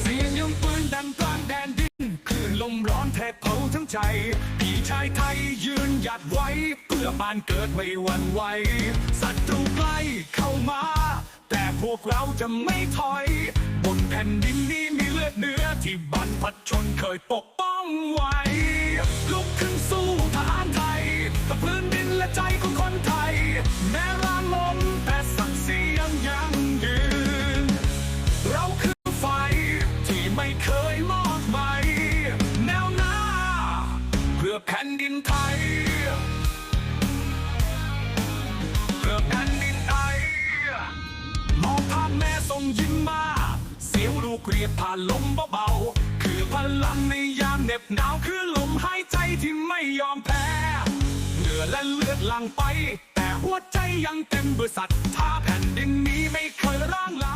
เสียงยงปืนดังกลางแดนดินคืนลมร้อนแทบเผาทั้งใจ พี่ชายไทยยืนหยัดไว้ เพื่อบ้านเกิดไม่วันไหวศัตรูใกล้เข้ามา แต่พวกเราจะไม่ถอย บนแผ่นดินนี้ ที่บรรพชนเคยปกป้องไว้ ลุกขึ้นสู้ทหารไทยกับพื้นดินและใจของคนไทย แม้ร่างล้มแต่ศักดิ์ศรียังยั่งยืน เราคือไฟที่ไม่เคยมอดไหมแนวหน้า เพื่อแผ่นดินไทย เพื่อแผ่นดินไทย มองภาพแม่ส่งยิ้มมา เรียกผ่านลมเบาๆ คือพลังในยามเหน็บหนาวคือลมหายใจที่ไม่ยอมแพ้เหงื่อและเลือดหลั่งไป แต่หัวใจยังเต็มบริษัทธาแผ่นดินนี้ไม่เคยร้างลาเพราะ